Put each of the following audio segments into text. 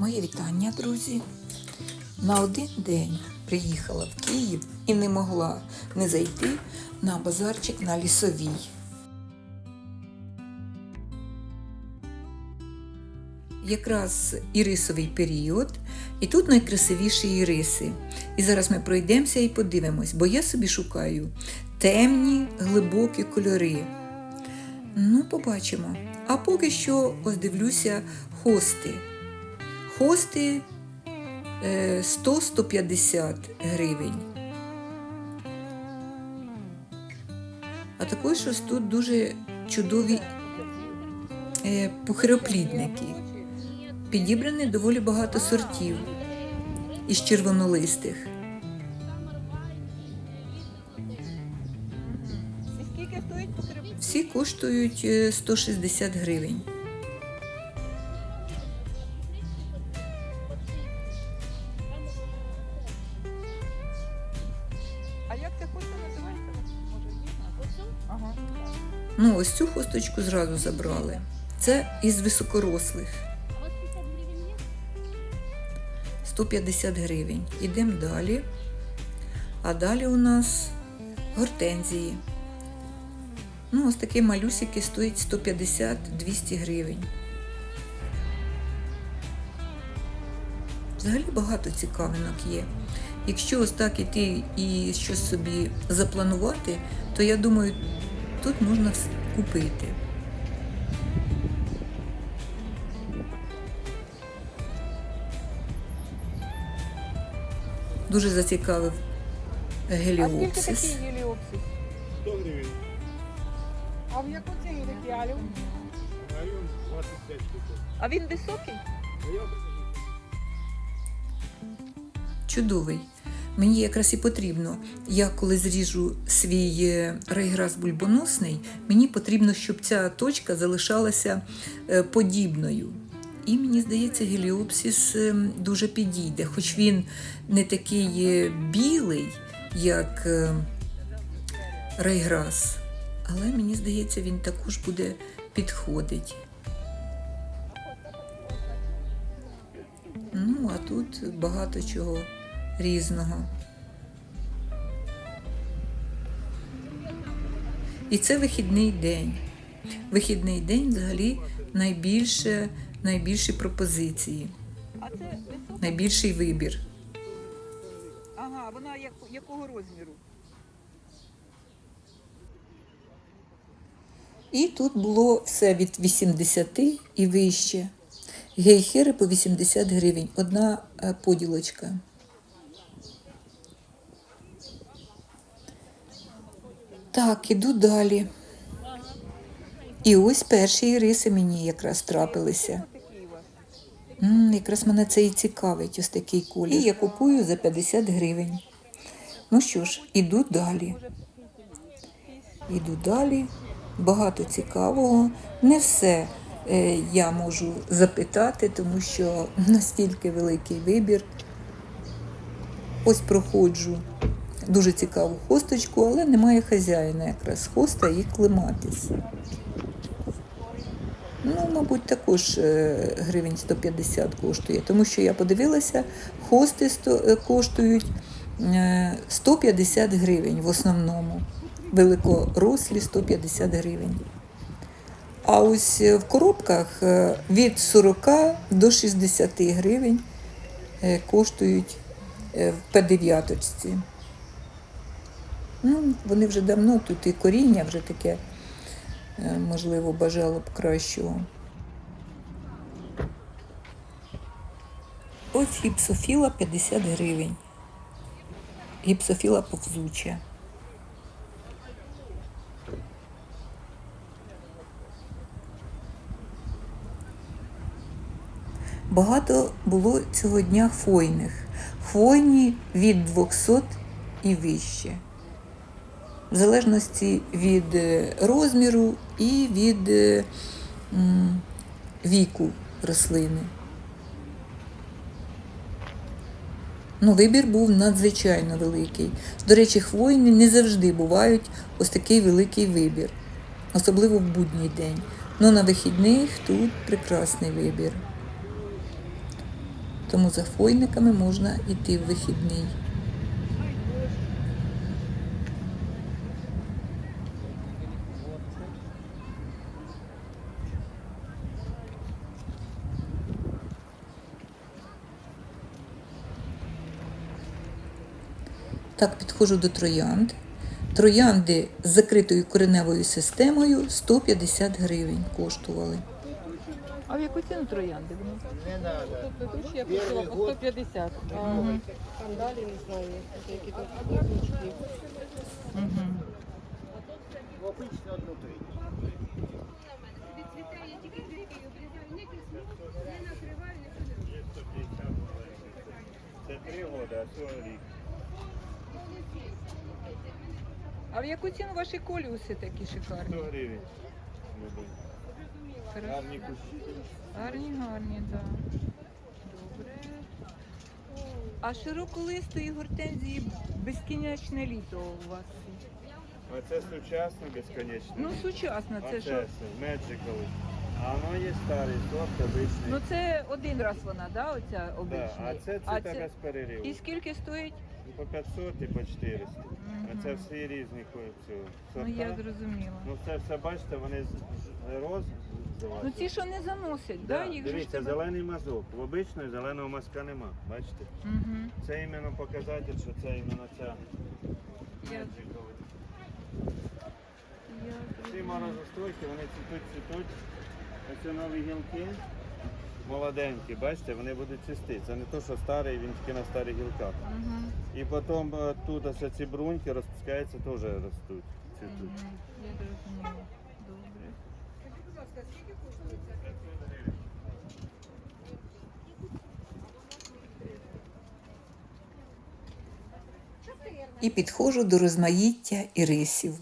Моє вітання, друзі. На один день приїхала в Київ і не могла не зайти на базарчик на лісовій. Якраз ірисовий період, і тут найкрасивіші іриси. І зараз ми пройдемося і подивимось, бо я собі шукаю темні, глибокі кольори. Ну, побачимо. А поки що ось дивлюся хости. Хости е, 100-150 гривень. А також ось тут дуже чудові е, пухироплідники. Підібрані доволі багато сортів із червонолистих. Всі коштують е, 160 гривень. Ось цю хосточку зразу забрали. Це із високорослих. 150 гривень. Ідемо далі. А далі у нас гортензії. Ну, ось такі малюсики стоять 150-200 гривень. Взагалі багато цікавинок є. Якщо ось так іти і щось собі запланувати, то я думаю, тут можна вс- купити. Дуже зацікавив А скільки геліопсис. такий геліопсис? 100 гривень. А в яку ціну такий алюм? Район 25 штук. А він високий? Чудовий. Мені якраз і потрібно. Я коли зріжу свій е, райграс бульбоносний, мені потрібно, щоб ця точка залишалася е, подібною. І мені здається, геліопсис е, дуже підійде, хоч він не такий білий, як райграс, але мені здається, він також буде підходить. Ну, а тут багато чого різного. І це вихідний день. Вихідний день взагалі найбільше, найбільші пропозиції, найбільший вибір. Ага, вона як, якого розміру? І тут було все від 80 і вище. Гейхери по 80 гривень. Одна е, поділочка. Так, іду далі. І ось перші риси мені якраз трапилися. М, якраз мене це і цікавить, ось такий колір. І я купую за 50 гривень. Ну що ж, іду далі. Іду далі. Багато цікавого. Не все е, я можу запитати, тому що настільки великий вибір. Ось проходжу дуже цікаву хосточку, але немає хазяїна якраз хоста і клематис. Ну, мабуть, також е, гривень 150 коштує, тому що я подивилася, хости е, коштують е, 150 гривень в основному. Великорослі 150 гривень. А ось е, в коробках е, від 40 до 60 гривень е, коштують е, в П9. Ну, вони вже давно тут і коріння вже таке, е, можливо, бажало б кращого. Ось гіпсофіла 50 гривень. Гіпсофіла повзуча. Багато було цього дня хвойних. Хвойні від 200 і вище. В залежності від е, розміру і від е, віку рослини. Ну, вибір був надзвичайно великий. До речі, хвойні не завжди бувають ось такий великий вибір, особливо в будній день. Ну на вихідних тут прекрасний вибір. Тому за хвойниками можна йти в вихідний. Так, підходжу до троянд. Троянди з закритою кореневою системою 150 гривень коштували. А в яку ціну троянди? вони? Тут я купила по 150. А Там далі не знаю, які тут не не не Є 150 Це три роки, а цього рік. А в яку ціну ваші коліуси такі 100 шикарні? гривень. Хорошо. Гарні кущі. Гарні, гарні, так. Добре. А широколистої гортензії безкінечне літо у вас. А це сучасно, безконечно. Ну, сучасна, а це що? все, А воно є старий сорт, обичний. Ну це один раз вона, да, оця да. А це, це така з перериву. І скільки стоїть? По 500 і по 400. А це всі різні ко- цього Ну сорта. я зрозуміла. Ну це все бачите, вони з- з- роз. Ну ці, що не заносять, да? Да, Їх же ж Дивіться, треба... зелений мазок. В обичної зеленого мазка нема. Бачите? Угу. Це іменно показатель, що це іменно ця. Я, Magical. я Ці зрозуміла. морозостойкі, вони цвітуть, цвітуть. Ось нові гілки. Молоденькі, бачите, вони будуть цвісти. Це не то, що старий, він тільки на старих гілках. Мгм. І потім е, тут ось ці бруньки розпускаються, теж ростуть. Цвітуть. Мгм. Я зрозуміла. Добре. І підходжу до розмаїття ірисів.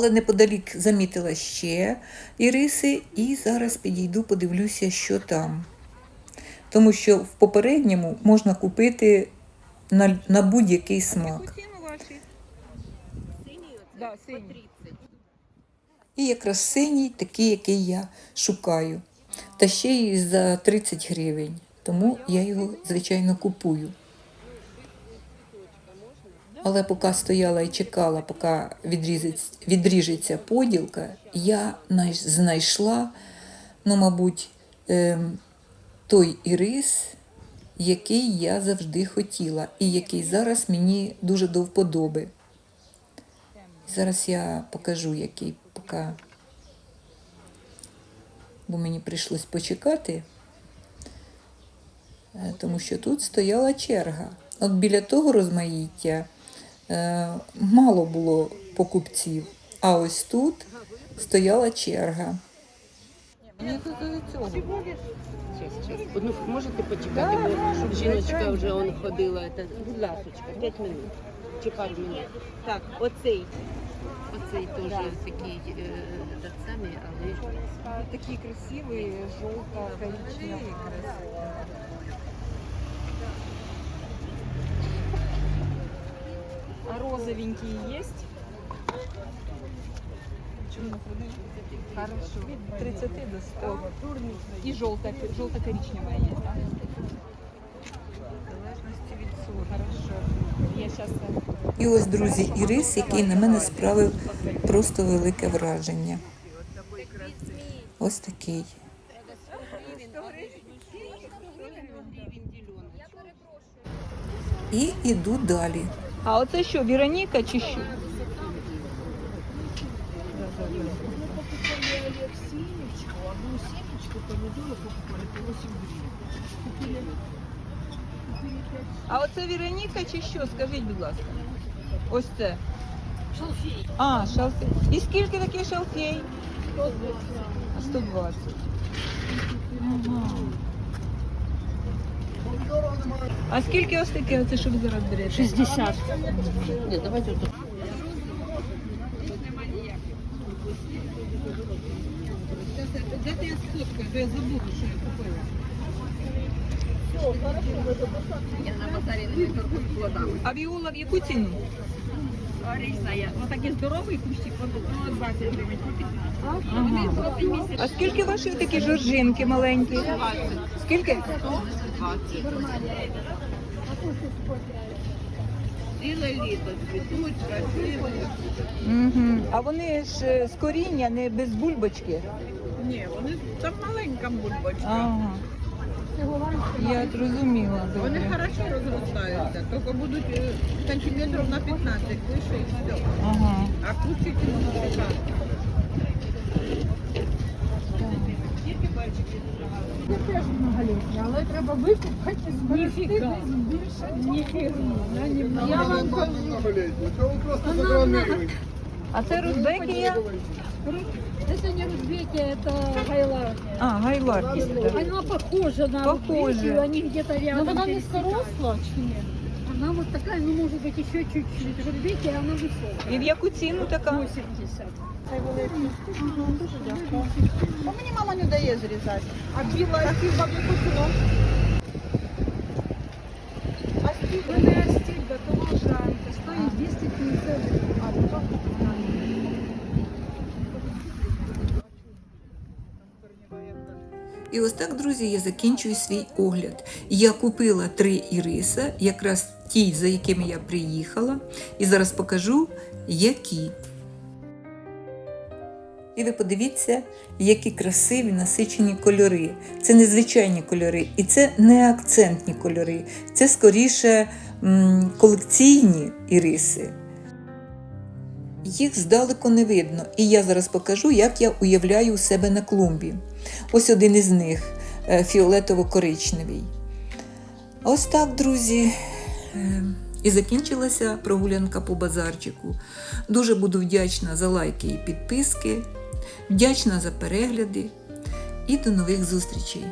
Але неподалік замітила ще іриси, і зараз підійду, подивлюся, що там. Тому що в попередньому можна купити на, на будь-який смак. ціну ваші? Синій оце Да, по синій. 30. І якраз синій, такий, який я шукаю. Та ще й за 30 гривень. Тому я його, звичайно, купую. Але поки стояла і чекала, поки відріжеться поділка, я знайшла, ну, мабуть, ем, той ірис, який я завжди хотіла, і який зараз мені дуже до вподоби. Зараз я покажу, який поки. Бо мені прийшлось почекати, е, тому що тут стояла черга. От біля того розмаїття мало було покупців. А ось тут стояла черга. Мені тут до цього. Щас, щас. Ну, можете почекати, бо щоб жіночка вже он ходила. Це, будь ласочка, 5 минут. Чекай мене. Так, оцей. Оцей теж такий е, так самий, але Такие красивые, желто-коричневые. А розовенькие есть? Хорошо. 30 до 100. И желто-коричневая есть, да? Сейчас... І ось, друзі, ірис, який на мене справив просто велике враження. Ось такий. І іду далі. А оце що, Вероніка чи що? А оце Вероніка чи що? Скажіть, будь ласка. Ось це. Шалфей. А, шалфей. І скільки такий шалфей? 120. Ага. А скільки ось таке, оце, що ви зараз берете? 60. Ні, давайте тут. Де ти я сфоткаю, бо я забула, що я купила. А віола в яку ціну? Різна. Ну здоровий кущик, 20 гривень. Ага. А скільки ваші такі жоржинки маленькі? Скільки? Ціле літо цвітуть, красиво. Угу. А вони ж е, з коріння, не без бульбочки. Ні, вони там маленька бульбочка. Ага. Я зрозуміла. Вони хорошо розростаються, тільки будуть е, сантиметрів на 15 вище і все. Ага. А кущики ну, шикарні. теж многолітня, але треба викупати зберегти десь більше. Ніфіга. Я вам кажу. Вона много- А це Рузбекія? Это не Узбекия, это Гайлар. А, гайларкіс. Она похожа на Похожа. Узбекию, они где-то рядом. Но она низкоросла, чи нет? Она вот такая, ну может быть еще чуть-чуть. Узбекия, она высокая. І в яку ціну така? 80. А мені мама не дає зрізати. А біла стільба в яку ціну? Мене стілька, І ось так, друзі, я закінчую свій огляд. Я купила три іриса, якраз ті, за якими я приїхала, і зараз покажу, які. І ви подивіться, які красиві насичені кольори. Це незвичайні кольори, і це не акцентні кольори. Це скоріше колекційні іриси. Їх здалеку не видно, і я зараз покажу, як я уявляю у себе на клумбі. Ось один із них е, фіолетово-коричневий. Ось так, друзі. Е, І закінчилася прогулянка по базарчику. Дуже буду вдячна за лайки і підписки, вдячна за перегляди і до нових зустрічей!